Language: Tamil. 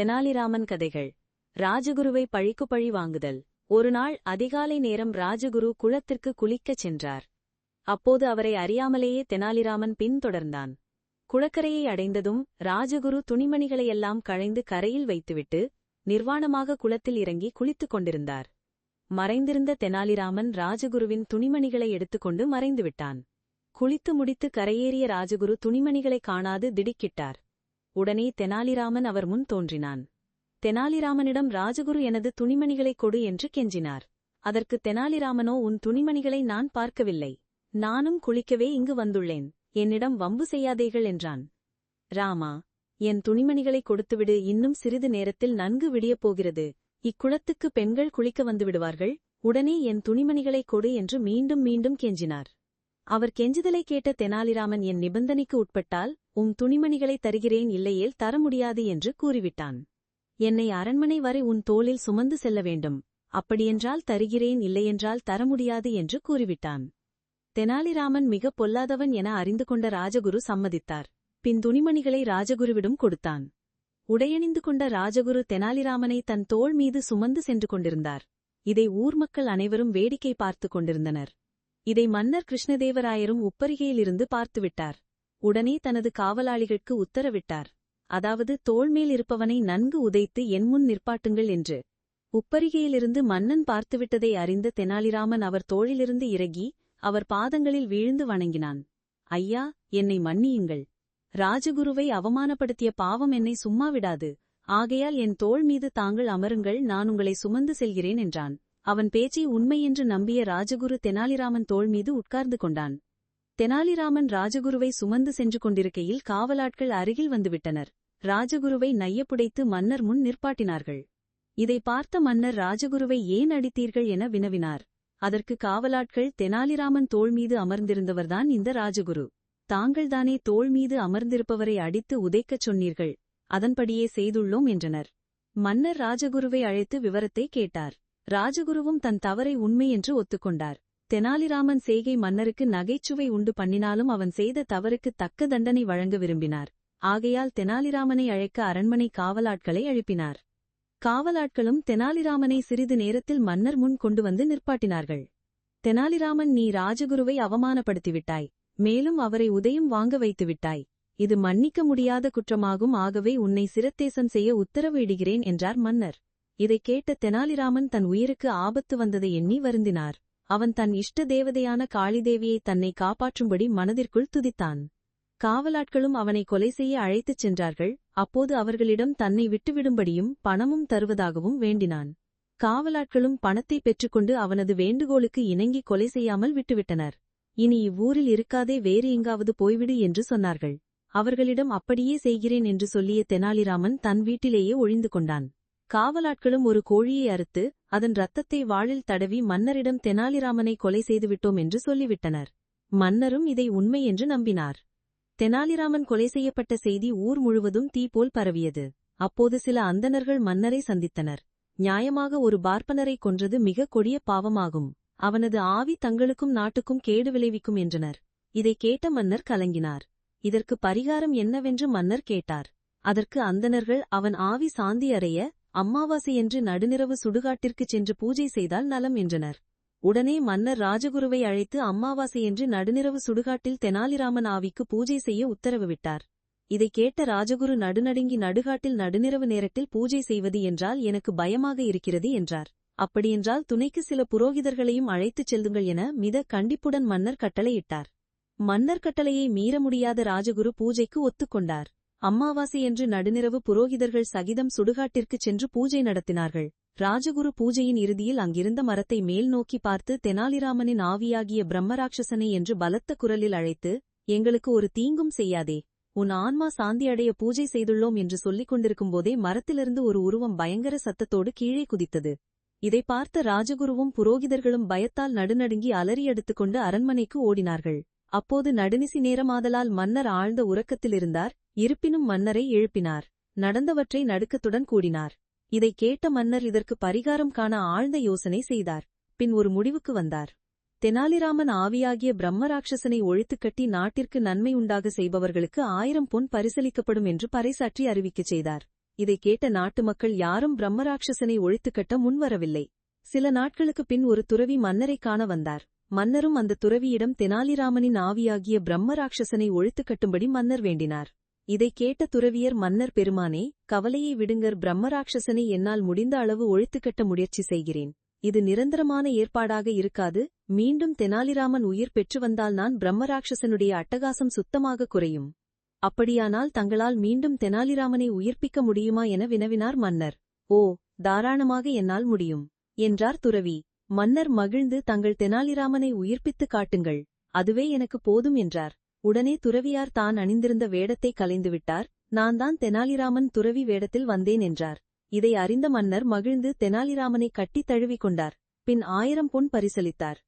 தெனாலிராமன் கதைகள். ராஜகுருவை பழிக்கு பழி வாங்குதல். ஒருநாள் அதிகாலை நேரம் ராஜகுரு குளத்திற்கு குளிக்கச் சென்றார். அப்போது அவரை அறியாமலேயே தெனாலிராமன் பின்தொடர்ந்தான். குளக்கரையை அடைந்ததும் ராஜகுரு துணிமணிகளையெல்லாம் களைந்து கரையில் வைத்துவிட்டு நிர்வாணமாக குளத்தில் இறங்கி குளித்துக் கொண்டிருந்தார். மறைந்திருந்த தெனாலிராமன் ராஜகுருவின் துணிமணிகளை எடுத்துக்கொண்டு மறைந்துவிட்டான். குளித்து முடித்து கரையேறிய ராஜகுரு துணிமணிகளைக் காணாது திடுக்கிட்டார். உடனே தெனாலிராமன் அவர் முன் தோன்றினான். தெனாலிராமனிடம் ராஜகுரு எனது துணிமணிகளைக் கொடு என்று கெஞ்சினார். அதற்கு தெனாலிராமனோ உன் துணிமணிகளை நான் பார்க்கவில்லை. நானும் குளிக்கவே இங்கு வந்துள்ளேன். என்னிடம் வம்பு செய்யாதேகள் என்றான். ராமா என் துணிமணிகளை கொடுத்துவிடு. இன்னும் சிறிது நேரத்தில் நன்கு விடியப் போகிறது. இக்குளத்துக்கு பெண்கள் குளிக்க வந்து விடுவார்கள். உடனே என் துணிமணிகளைக் கொடு என்று மீண்டும் மீண்டும் கெஞ்சினார். அவர் கெஞ்சுதலை கேட்ட தெனாலிராமன் என் நிபந்தனைக்கு உட்பட்டால் உம் துணிமணிகளை தருகிறேன் இல்லையேல் தர முடியாது என்று கூறிவிட்டான். என்னை அரண்மனை வரை உன் தோளில் சுமந்து செல்ல வேண்டும். அப்படியென்றால் தருகிறேன் இல்லையென்றால் தர முடியாது என்று கூறிவிட்டான். தெனாலிராமன் மிகப் பொல்லாதவன் என அறிந்து கொண்ட ராஜகுரு சம்மதித்தார். பின் துணிமணிகளை ராஜகுருவிடம் கொடுத்தான். உடையணிந்து கொண்ட ராஜகுரு தெனாலிராமனை தன் தோள் மீது சுமந்து சென்று கொண்டிருந்தார். இதை ஊர் மக்கள் அனைவரும் வேடிக்கை பார்த்துக் கொண்டிருந்தனர். இதை மன்னர் கிருஷ்ணதேவராயரும் உப்பரிகையிலிருந்து பார்த்துவிட்டார். உடனே தனது காவலாளிகளுக்கு உத்தரவிட்டார். அதாவது தோள்மேல் இருப்பவனை நன்கு உதைத்து என் முன் நிற்பாட்டுங்கள் என்று. உப்பரிகையிலிருந்து மன்னன் பார்த்துவிட்டதை அறிந்த தெனாலிராமன் அவர் தோளிலிருந்து இறங்கி அவர் பாதங்களில் வீழ்ந்து வணங்கினான். ஐயா என்னை மன்னியுங்கள். ராஜகுருவை அவமானப்படுத்திய பாவம் என்னை சும்மா விடாது. ஆகையால் என் தோள் மீது தாங்கள் அமருங்கள் நான் உங்களை சுமந்து செல்கிறேன் என்றான். அவன் பேச்சை உண்மை என்று நம்பிய ராஜகுரு தெனாலிராமன் தோள் மீது உட்கார்ந்து கொண்டான். தெனாலிராமன் ராஜகுருவை சுமந்து சென்று கொண்டிருக்கையில் காவலாட்கள் அருகில் வந்துவிட்டனர். ராஜகுருவை நையப்புடைத்து மன்னர் முன் நிற்பாட்டினார்கள். இதை பார்த்த மன்னர் ராஜகுருவை ஏன் அடித்தீர்கள் என வினவினார். அதற்கு காவலாட்கள் தெனாலிராமன் தோள் மீது அமர்ந்திருந்தவர்தான் இந்த ராஜகுரு. தாங்கள்தானே தோள் மீது அமர்ந்திருப்பவரை அடித்து உதைக்கச் சொன்னீர்கள். அதன்படியே செய்துள்ளோம் என்றனர். மன்னர் ராஜகுருவை அழைத்து விவரத்தை கேட்டார். ராஜகுருவும் தன் தவறை உண்மை என்று ஒத்துக்கொண்டார். தெனாலிராமன் செய்கை மன்னருக்கு நகைச்சுவை உண்டு பண்ணினாலும் அவன் செய்த தவறுக்கு தக்க தண்டனை வழங்க விரும்பினார். ஆகையால் தெனாலிராமனை அழைக்க அரண்மனை காவலாட்களை அழுப்பினார். காவலாட்களும் தெனாலிராமனை சிறிது நேரத்தில் மன்னர் முன் கொண்டு வந்து நிற்பாட்டினார்கள். தெனாலிராமன் நீ ராஜகுருவை அவமானப்படுத்திவிட்டாய். மேலும் அவரை உதயம் வாங்க வைத்துவிட்டாய். இது மன்னிக்க முடியாத குற்றமாகும். ஆகவே உன்னை சிரத்தேசம் செய்ய உத்தரவு இடுகிறேன் என்றார் மன்னர். இதைக் கேட்ட தெனாலிராமன் தன் உயிருக்கு ஆபத்து வந்ததை எண்ணி வருந்தினார். அவன் தன் இஷ்ட தேவதையான காளிதேவியை தன்னை காப்பாற்றும்படி மனதிற்குள் துதித்தான். காவலாட்களும் அவனை கொலை செய்ய அழைத்துச் சென்றார்கள். அப்போது அவர்களிடம் தன்னை விட்டுவிடும்படியும் பணமும் தருவதாகவும் வேண்டினான். காவலாட்களும் பணத்தை பெற்றுக்கொண்டு அவனது வேண்டுகோளுக்கு இணங்கி கொலை செய்யாமல் விட்டுவிட்டனர். இனி இவ்வூரில் இருக்காதே வேறு எங்காவது போய்விடு என்று சொன்னார்கள். அவர்களிடம் அப்படியே செய்கிறேன் என்று சொல்லிய தெனாலிராமன் தன் வீட்டிலேயே ஒழிந்து கொண்டான். காவலாட்களும் ஒரு கோழியை அறுத்து அதன் ரத்தத்தை வாழில் தடவி மன்னரிடம் தெனாலிராமனை கொலை செய்துவிட்டோம் என்று சொல்லிவிட்டனர். மன்னரும் இதை உண்மை என்று நம்பினார். தெனாலிராமன் கொலை செய்யப்பட்ட செய்தி ஊர் முழுவதும் தீபோல் பரவியது. அப்போது சில அந்தணர்கள் மன்னரை சந்தித்தனர். நியாயமாக ஒரு பார்ப்பனரை கொன்றது மிக கொடிய பாவமாகும். அவனது ஆவி தங்களுக்கும் நாட்டுக்கும் கேடு விளைவிக்கும் என்றனர். இதை கேட்ட மன்னர் கலங்கினார். இதற்கு பரிகாரம் என்னவென்று மன்னர் கேட்டார். அதற்கு அந்தணர்கள் அவன் ஆவி சாந்தி அறைய அம்மாவாசையன்று நடுநிரவு சுடுகாட்டிற்குச் சென்று பூஜை செய்தால் நலம் என்றனர். உடனே மன்னர் ராஜகுருவை அழைத்து அம்மாவாசையன்று நடுநிரவு சுடுகாட்டில் தெனாலிராமன் ஆவிக்கு பூஜை செய்ய உத்தரவு விட்டார். இதைக் கேட்ட ராஜகுரு நடுநடுங்கி நடுகாட்டில் நடுநிரவு நேரத்தில் பூஜை செய்வது என்றால் எனக்கு பயமாக இருக்கிறது என்றார். அப்படியென்றால் துணைக்கு சில புரோகிதர்களையும் அழைத்துச் செல்லுங்கள் என மித கண்டிப்புடன் மன்னர் கட்டளையிட்டார். மன்னர் கட்டளையை மீற முடியாத ராஜகுரு பூஜைக்கு ஒத்துக்கொண்டார். அம்மாவாசை என்று நடுநிரவு புரோகிதர்கள் சகிதம் சுடுகாட்டிற்குச் சென்று பூஜை நடத்தினார்கள். ராஜகுரு பூஜையின் இறுதியில் அங்கிருந்த மரத்தை மேல் நோக்கி பார்த்து தெனாலிராமனின் ஆவியாகிய பிரம்மராட்சசனை என்று பலத்த குரலில் அழைத்து எங்களுக்கு ஒரு தீங்கும் செய்யாதே. உன் ஆன்மா சாந்தியடைய பூஜை செய்துள்ளோம் என்று சொல்லிக் கொண்டிருக்கும்போதே மரத்திலிருந்து ஒரு உருவம் பயங்கர சத்தத்தோடு கீழே குதித்தது. இதை பார்த்த ராஜகுருவும் புரோகிதர்களும் பயத்தால் நடுநடுங்கி அலறி எடுத்துக்கொண்டு அரண்மனைக்கு ஓடினார்கள். அப்போது நடுநிசி நேரமாதலால் மன்னர் ஆழ்ந்த உறக்கத்திலிருந்தார். இருப்பினும் மன்னரை எழுப்பினார். நடந்தவற்றை நடுக்கத்துடன் கூடினார். இதை கேட்ட மன்னர் இதற்கு பரிகாரம் காண ஆழ்ந்த யோசனை செய்தார். பின் ஒரு முடிவுக்கு வந்தார். தெனாலிராமன் ஆவியாகிய பிரம்மராட்சசனை ஒழித்துக் கட்டி நாட்டிற்கு நன்மை உண்டாக செய்பவர்களுக்கு ஆயிரம் பொன் பரிசளிக்கப்படும் என்று பறைசாற்றி அறிவிக்கச் செய்தார். இதைக் கேட்ட நாட்டு மக்கள் யாரும் பிரம்மராட்சசனை ஒழித்துக் கட்ட முன்வரவில்லை. சில நாட்களுக்குப் பின் ஒரு துறவி மன்னரைக் காண வந்தார். மன்னரும் அந்த துறவியிடம் தெனாலிராமனின் ஆவியாகிய பிரம்மராட்சசனை ஒழித்துக்கட்டும்படி மன்னர் வேண்டினார். இதைக் கேட்ட துறவியர் மன்னர் பெருமானே கவலையை விடுங்கர் பிரம்மராட்சசனை என்னால் முடிந்த அளவு ஒழித்துக்கட்ட முயற்சி செய்கிறேன். இது நிரந்தரமான ஏற்பாடாக இருக்காது. மீண்டும் தெனாலிராமன் உயிர் பெற்று வந்தால் நான் பிரம்மராட்சசனுடைய அட்டகாசம் சுத்தமாக குறையும். அப்படியானால் தங்களால் மீண்டும் தெனாலிராமனை உயிர்ப்பிக்க முடியுமா என வினவினார் மன்னர். ஓ தாராளமாக என்னால் முடியும் என்றார் துறவி. மன்னர் மகிழ்ந்து தங்கள் தெனாலிராமனை உயிர்ப்பித்துக் காட்டுங்கள். அதுவே எனக்கு போதும் என்றார். உடனே துறவியார் தான் அணிந்திருந்த வேடத்தை கலைந்துவிட்டார். நான் தான் தெனாலிராமன் துறவி வேடத்தில் வந்தேன் என்றார். இதை அறிந்த மன்னர் மகிழ்ந்து தெனாலிராமனை கட்டித் தழுவிக் கொண்டார். பின் ஆயிரம் பொன் பரிசளித்தார்.